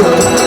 you.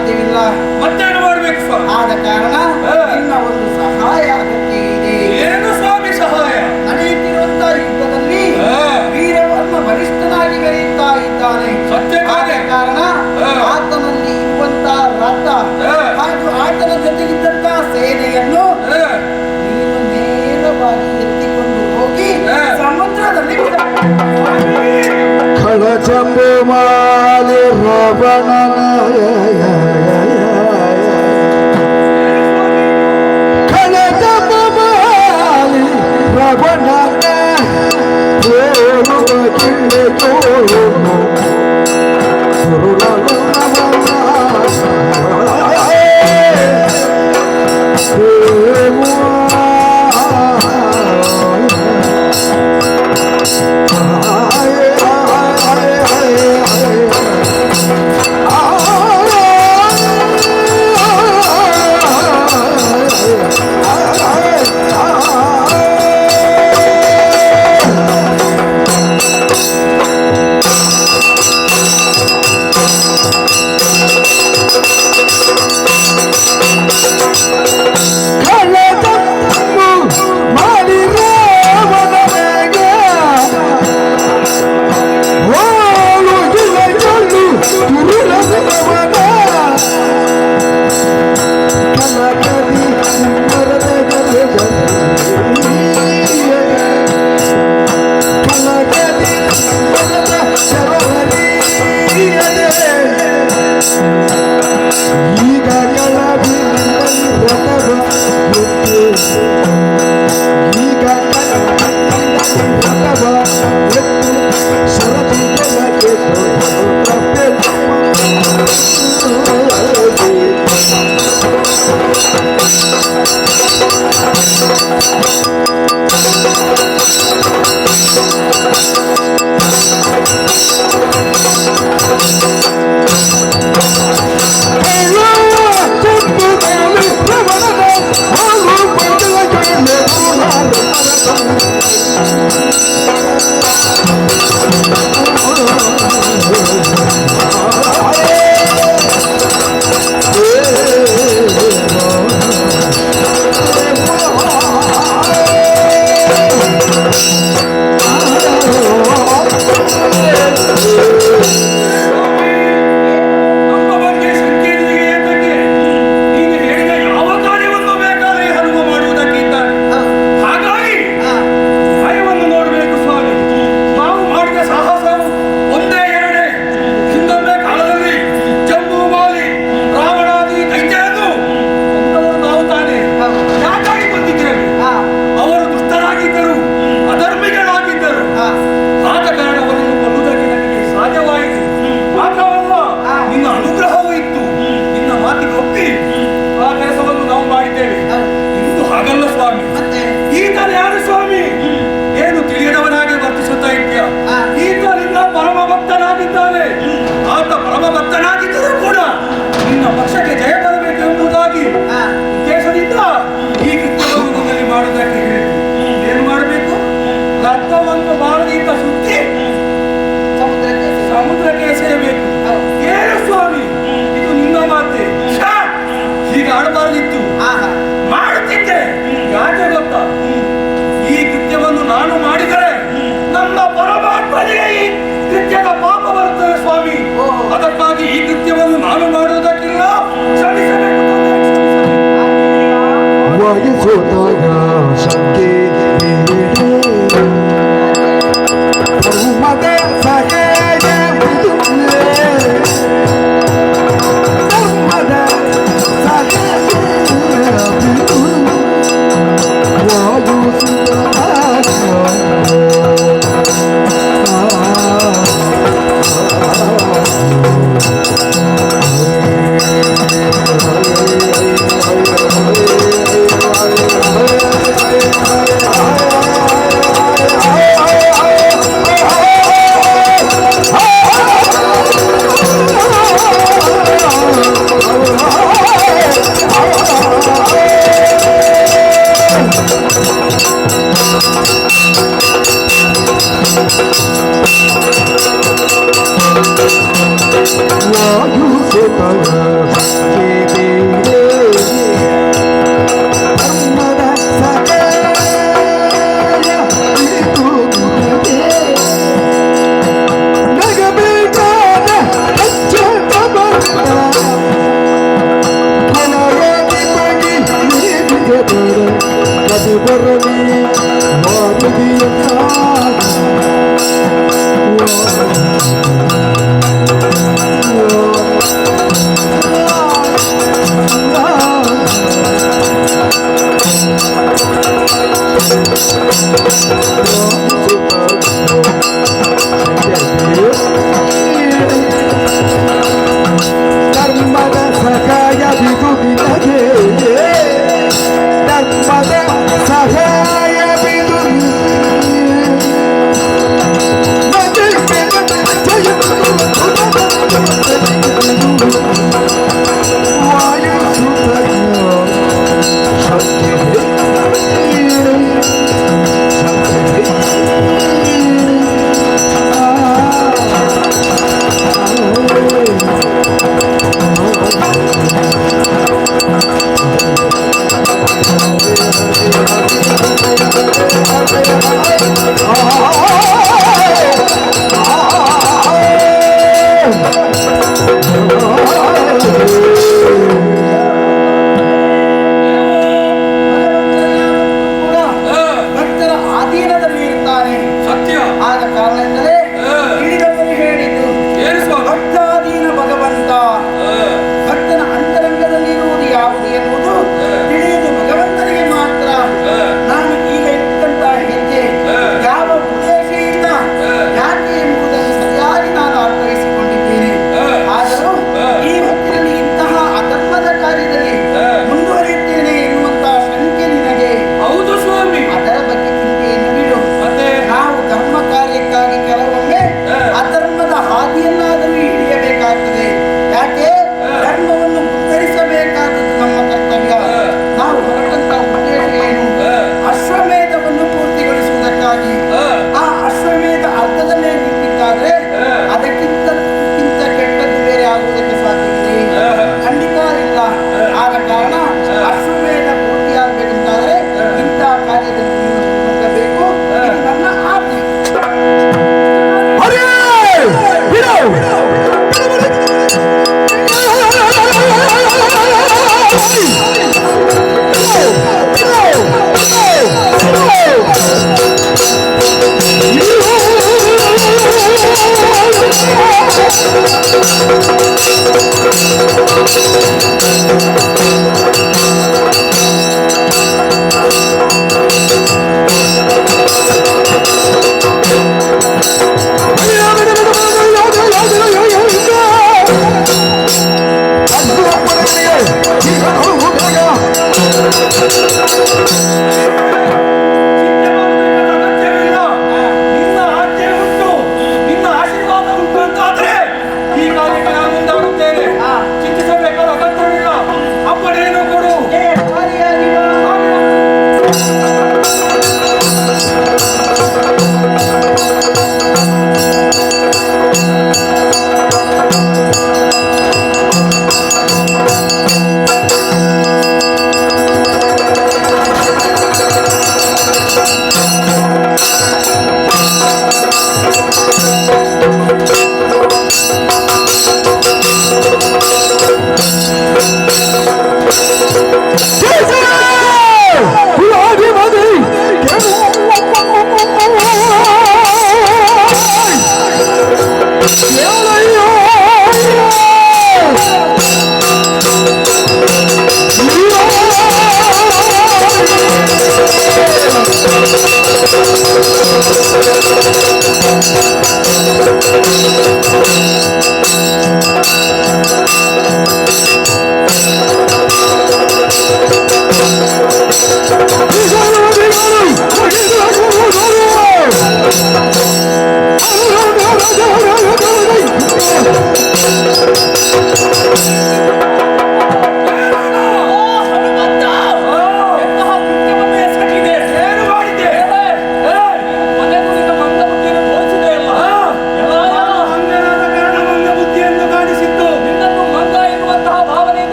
ಸಾಧ್ಯವಿಲ್ಲ. ಮತ್ತೇನು ಮಾಡಬೇಕು ಆದ ಕಾರಣ ನಿನ್ನ ಒಂದು ಸಹಾಯ ಇದೆ ಏನು ಸ್ವಾಮಿ ಸಹಾಯ? ನಡೆಯುತ್ತಿರುವಂತಹ ಯುದ್ಧದಲ್ಲಿ ವೀರವನ್ನು ಬಲಿಷ್ಠನಾಗಿ ಬೆಳೆಯುತ್ತಾ ಇದ್ದಾನೆ. ಸತ್ಯ ಕಾರಣ ಆತನಲ್ಲಿ ಇರುವಂತಹ ರಥ ಹಾಗೂ ಆತನ ಜೊತೆಗಿದ್ದಂತಹ ಸೇನೆಯನ್ನು ನೀನು ನೇರವಾಗಿ ಎತ್ತಿಕೊಂಡು ಹೋಗಿ ಸಮುದ್ರದಲ್ಲಿ ಕಳಚಂಬು ಮಾಲಿ ರಾವಣ ಮಾಡುವುದಕ್ಕಿಲ್ಲ ಕ್ಷಮಿಸಬೇಕು Pode você.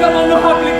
ka man no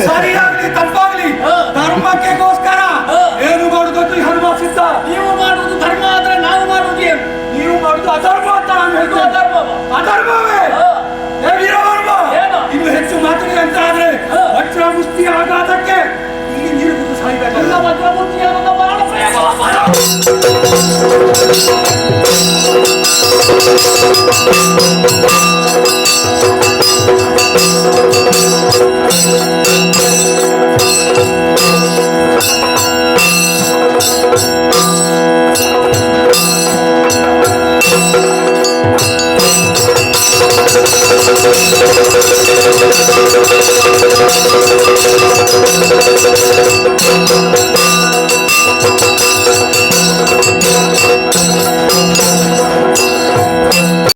ಸರಿಯಾಗ್ಲಿ ತಪ್ಪಾಗ್ಲಿ. ಧರ್ಮಕ್ಕೆ ಗೋಸ್ಕರ. ಏನು ಮಾಡುದು ಹನುಮ ಸಿದ್ಧ. ನೀವು ಮಾಡುದು ಧರ್ಮ ಆದ್ರೆ ನಾವು ಮಾಡುದು ಏನು? ನೀವು ಮಾಡುದು ಅಧರ್ಮ ಅಂತ ನಾನು ಇದು ಅಧರ್ಮ ಅಧರ್ಮವ? ವೀರವರ್ಮ? ಇನ್ನು ಹೆಚ್ಚು ಮಾತುಗಳು ಅಂತ ಆದ್ರೆ ಹಾ. ವಜ್ರ ಮುಷ್ಟಿ ಆಘಾತಕ್ಕೆ ಇಲ್ಲಿ ನೀರು ಸಾಯ್ಬೇಕು. ಎಲ್ಲ ವಜ್ರಮುಷ್ಟಿ ವಜ್ರಮೂರ್ತಿಯ ಬಹಳ ಪ್ರಯೋಗ